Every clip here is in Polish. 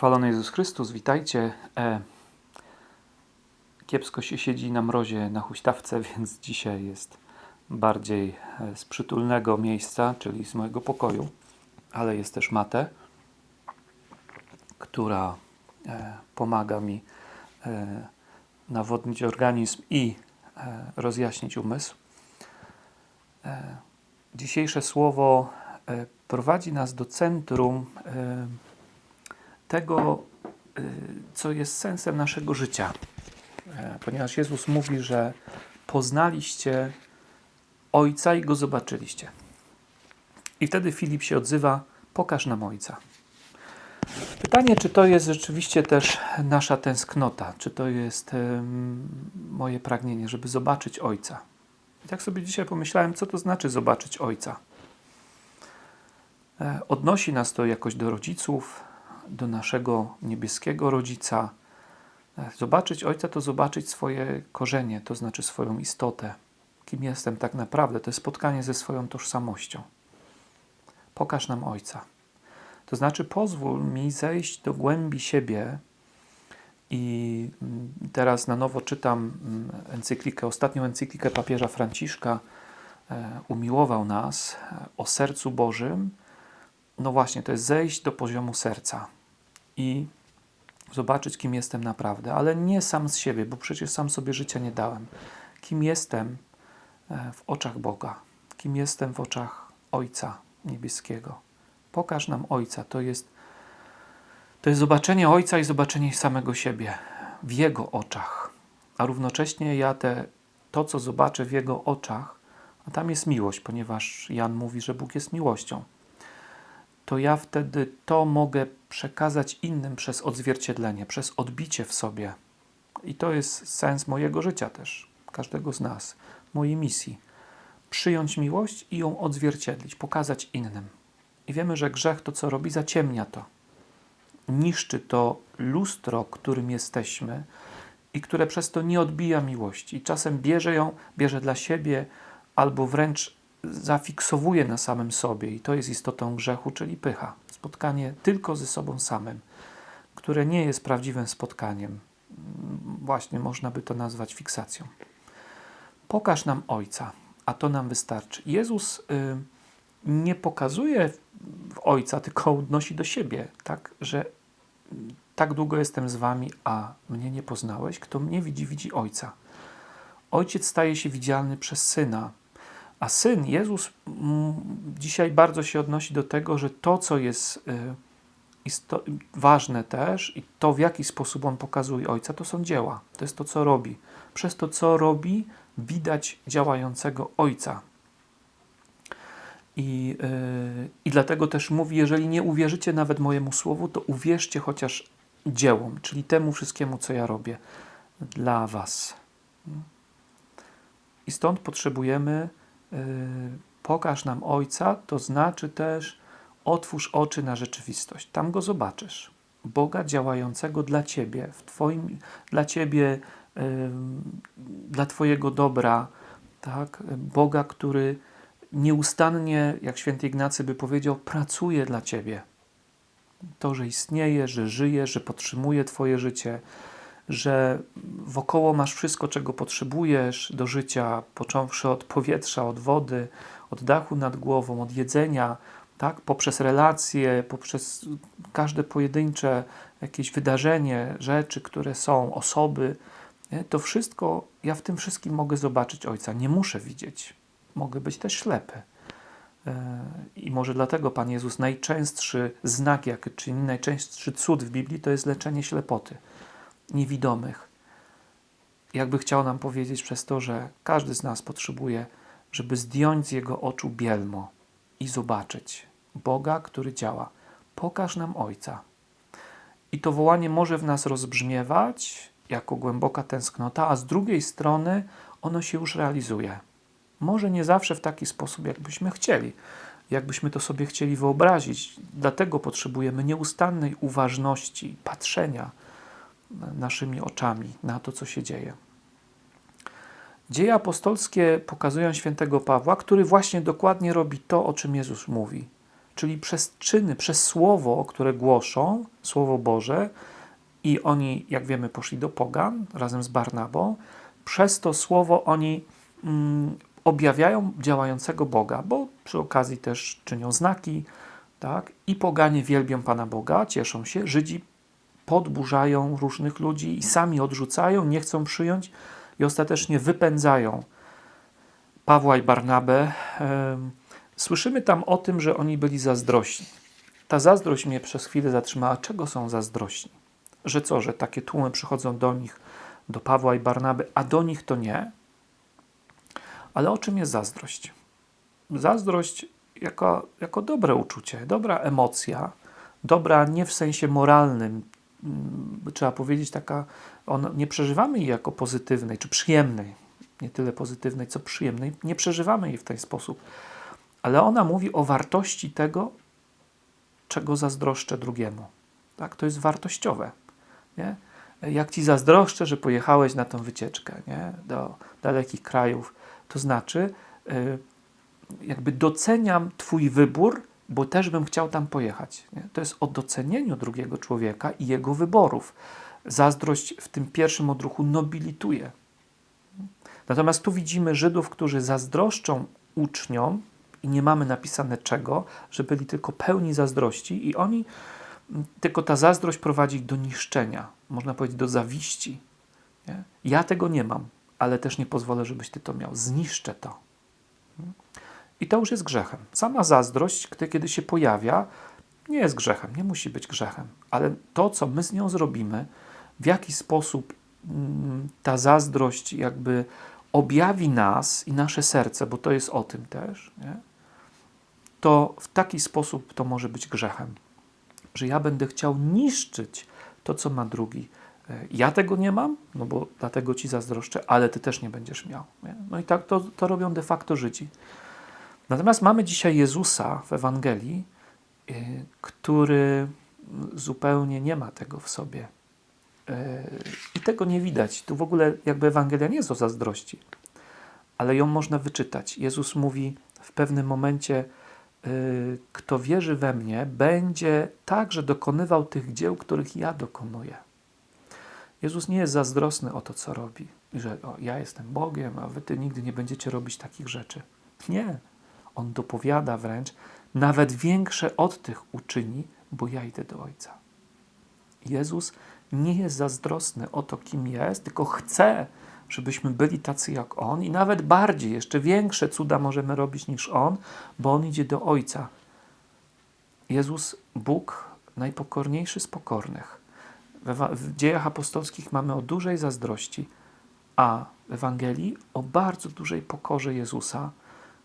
Chwalony Jezus Chrystus, witajcie. E, kiepsko się siedzi na mrozie na huśtawce, więc dzisiaj jest bardziej e, z przytulnego miejsca, czyli z mojego pokoju, ale jest też matę, która e, pomaga mi e, nawodnić organizm i e, rozjaśnić umysł. E, dzisiejsze słowo e, prowadzi nas do centrum e, tego, y, co jest sensem naszego życia. E, Ponieważ Jezus mówi, że poznaliście Ojca i Go zobaczyliście. I wtedy Filip się odzywa, pokaż nam Ojca. Pytanie, czy to jest rzeczywiście też nasza tęsknota, czy to jest em, moje pragnienie, żeby zobaczyć Ojca. I tak sobie dzisiaj pomyślałem, co to znaczy zobaczyć Ojca. E, Odnosi nas to jakoś do rodziców, do naszego niebieskiego rodzica. E, Zobaczyć Ojca to zobaczyć swoje korzenie, to znaczy swoją istotę. Kim jestem tak naprawdę? To jest spotkanie ze swoją tożsamością. Pokaż nam Ojca. To znaczy pozwól mi zejść do głębi siebie i mm, teraz na nowo czytam mm, encyklikę, ostatnią encyklikę papieża Franciszka. e, Umiłował nas e, o sercu Bożym. No właśnie, to jest zejść do poziomu serca i zobaczyć, kim jestem naprawdę, ale nie sam z siebie, bo przecież sam sobie życia nie dałem. Kim jestem e, w oczach Boga, kim jestem w oczach Ojca Niebieskiego. Pokaż nam Ojca. To jest, to jest zobaczenie Ojca i zobaczenie samego siebie w Jego oczach. A równocześnie ja te, to, co zobaczę w Jego oczach, a tam jest miłość, ponieważ Jan mówi, że Bóg jest miłością to ja wtedy to mogę przekazać innym przez odzwierciedlenie, przez odbicie w sobie. I to jest sens mojego życia też, każdego z nas, mojej misji. Przyjąć miłość i ją odzwierciedlić, pokazać innym. I wiemy, że grzech to, co robi, zaciemnia to. Niszczy to lustro, którym jesteśmy i które przez to nie odbija miłości. I czasem bierze ją, bierze dla siebie, albo wręcz zafiksowuje na samym sobie i to jest istotą grzechu, czyli pycha. Spotkanie tylko ze sobą samym, które nie jest prawdziwym spotkaniem. Właśnie można by to nazwać fiksacją. Pokaż nam Ojca, a to nam wystarczy. Jezus y, nie pokazuje Ojca, tylko odnosi do siebie, tak, że mm, tak długo jestem z wami, a mnie nie poznałeś. Kto mnie widzi, widzi Ojca. Ojciec staje się widzialny przez Syna, a syn, Jezus, mm, dzisiaj bardzo się odnosi do tego, że to, co jest y, ważne też i to, w jaki sposób on pokazuje Ojca, to są dzieła. To jest to, co robi. Przez to, co robi, widać działającego Ojca. I, y, I dlatego też mówi, jeżeli nie uwierzycie nawet mojemu słowu, to uwierzcie chociaż dziełom, czyli temu wszystkiemu, co ja robię dla was. I stąd potrzebujemy Yy, pokaż nam Ojca, to znaczy też otwórz oczy na rzeczywistość. Tam go zobaczysz. Boga działającego dla Ciebie, w twoim, dla Ciebie, yy, dla Twojego dobra, tak? Boga, który nieustannie, jak święty Ignacy by powiedział, pracuje dla Ciebie. To, że istnieje, że żyje, że podtrzymuje Twoje życie, że wokoło masz wszystko, czego potrzebujesz do życia, począwszy od powietrza, od wody, od dachu nad głową, od jedzenia, tak? poprzez relacje, poprzez każde pojedyncze jakieś wydarzenie, rzeczy, które są, osoby. Nie? To wszystko, ja w tym wszystkim mogę zobaczyć Ojca. Nie muszę widzieć. Mogę być też ślepy. Yy, I może dlatego Pan Jezus najczęstszy znak, jaki czyni, najczęstszy cud w Biblii, to jest leczenie ślepoty niewidomych. Jakby chciał nam powiedzieć przez to, że każdy z nas potrzebuje, żeby zdjąć z jego oczu bielmo i zobaczyć Boga, który działa. Pokaż nam Ojca. I to wołanie może w nas rozbrzmiewać jako głęboka tęsknota, a z drugiej strony ono się już realizuje. Może nie zawsze w taki sposób, jakbyśmy chcieli, jakbyśmy to sobie chcieli wyobrazić. Dlatego potrzebujemy nieustannej uważności, patrzenia naszymi oczami na to, co się dzieje. Dzieje apostolskie pokazują świętego Pawła, który właśnie dokładnie robi to, o czym Jezus mówi. czyli przez czyny, przez słowo, które głoszą, słowo Boże, i oni, jak wiemy, poszli do Pogan razem z Barnabą. Przez to słowo oni mm, objawiają działającego Boga, bo przy okazji też czynią znaki, tak? I poganie wielbią Pana Boga, cieszą się. Żydzi podburzają różnych ludzi i sami odrzucają, nie chcą przyjąć i ostatecznie wypędzają Pawła i Barnabę. Słyszymy tam o tym, że oni byli zazdrośni. Ta zazdrość mnie przez chwilę zatrzymała. Czego są zazdrośni? Że co, że takie tłumy przychodzą do nich, do Pawła i Barnaby, a do nich to nie? Ale o czym jest zazdrość? Zazdrość jako, jako dobre uczucie, dobra emocja, dobra nie w sensie moralnym, trzeba powiedzieć taka, on, nie przeżywamy jej jako pozytywnej czy przyjemnej, nie tyle pozytywnej, co przyjemnej, nie przeżywamy jej w ten sposób, ale ona mówi o wartości tego, czego zazdroszczę drugiemu. Tak? To jest wartościowe. Nie? Jak ci zazdroszczę, że pojechałeś na tą wycieczkę nie? do dalekich krajów, to znaczy, y, jakby doceniam Twój wybór, bo też bym chciał tam pojechać. Nie? To jest o docenieniu drugiego człowieka i jego wyborów. Zazdrość w tym pierwszym odruchu nobilituje. Natomiast tu widzimy Żydów, którzy zazdroszczą uczniom, i nie mamy napisane czego, że byli tylko pełni zazdrości, i oni, tylko ta zazdrość prowadzi do niszczenia, można powiedzieć do zawiści. Nie? Ja tego nie mam, ale też nie pozwolę, żebyś ty to miał. Zniszczę to. I to już jest grzechem. Sama zazdrość, kiedy się pojawia, nie jest grzechem, nie musi być grzechem, ale to, co my z nią zrobimy, w jaki sposób mm, ta zazdrość jakby objawi nas i nasze serce, bo to jest o tym też, nie? to w taki sposób to może być grzechem, że ja będę chciał niszczyć to, co ma drugi. E, ja tego nie mam, no bo dlatego ci zazdroszczę, ale ty też nie będziesz miał. Nie? No i tak to, to robią de facto Żydzi. Natomiast mamy dzisiaj Jezusa w Ewangelii, yy, który zupełnie nie ma tego w sobie. Yy, I tego nie widać. Tu w ogóle jakby Ewangelia nie jest o zazdrości, ale ją można wyczytać. Jezus mówi w pewnym momencie, yy, kto wierzy we mnie, będzie także dokonywał tych dzieł, których ja dokonuję. Jezus nie jest zazdrosny o to, co robi. Że o, ja jestem Bogiem, a wy ty nigdy nie będziecie robić takich rzeczy. Nie. On dopowiada wręcz, nawet większe od tych uczyni, bo ja idę do Ojca. Jezus nie jest zazdrosny o to, kim jest, tylko chce, żebyśmy byli tacy jak On i nawet bardziej, jeszcze większe cuda możemy robić niż On, bo On idzie do Ojca. Jezus, Bóg, najpokorniejszy z pokornych. W dziejach apostolskich mamy o dużej zazdrości, a w Ewangelii o bardzo dużej pokorze Jezusa,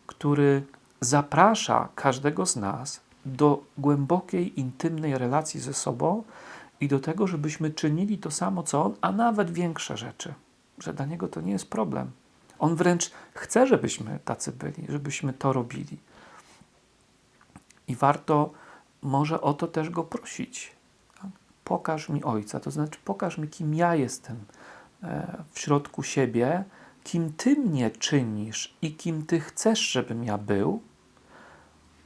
który zaprasza każdego z nas do głębokiej, intymnej relacji ze sobą i do tego, żebyśmy czynili to samo co On, a nawet większe rzeczy. Że dla Niego to nie jest problem. On wręcz chce, żebyśmy tacy byli, żebyśmy to robili. I warto może o to też Go prosić. Pokaż mi Ojca, to znaczy pokaż mi, kim ja jestem e, w środku siebie, kim Ty mnie czynisz i kim Ty chcesz, żebym ja był,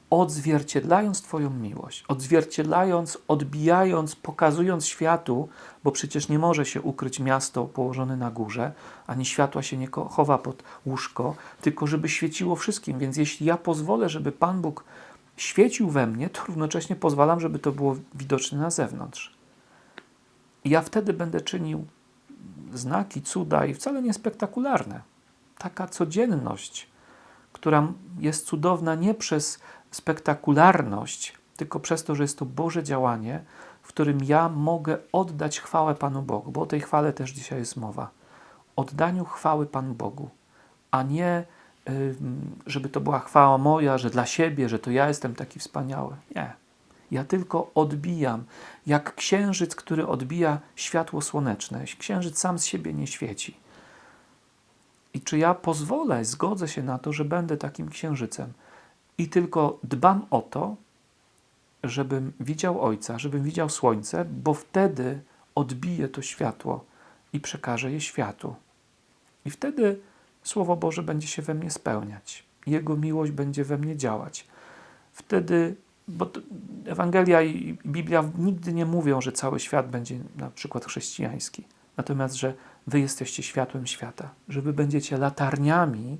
odzwierciedlając Twoją miłość, odzwierciedlając, odbijając, pokazując światu, bo przecież nie może się ukryć miasto położone na górze, ani światła się nie chowa pod łóżko, tylko żeby świeciło wszystkim. Więc jeśli ja pozwolę, żeby Pan Bóg świecił we mnie, to równocześnie pozwalam, żeby to było widoczne na zewnątrz. I ja wtedy będę czynił znaki, cuda i wcale nie spektakularne. Taka codzienność, która jest cudowna nie przez spektakularność, tylko przez to, że jest to Boże działanie, w którym ja mogę oddać chwałę Panu Bogu, bo o tej chwale też dzisiaj jest mowa. Oddaniu chwały Panu Bogu, a nie żeby to była chwała moja, że dla siebie, że to ja jestem taki wspaniały. Nie. Ja tylko odbijam, jak księżyc, który odbija światło słoneczne. Księżyc sam z siebie nie świeci. I czy ja pozwolę, zgodzę się na to, że będę takim księżycem i tylko dbam o to, żebym widział Ojca, żebym widział Słońce, bo wtedy odbije to światło i przekaże je światu. I wtedy Słowo Boże będzie się we mnie spełniać. Jego miłość będzie we mnie działać. Wtedy bo Ewangelia i Biblia nigdy nie mówią, że cały świat będzie na przykład chrześcijański. Natomiast, że wy jesteście światłem świata, że wy będziecie latarniami,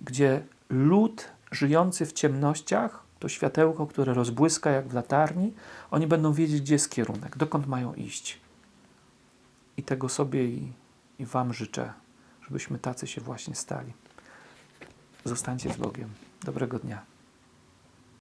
gdzie lud żyjący w ciemnościach, to światełko, które rozbłyska jak w latarni, oni będą wiedzieć, gdzie jest kierunek, dokąd mają iść. I tego sobie i, i Wam życzę, żebyśmy tacy się właśnie stali. Zostańcie z Bogiem. Dobrego dnia.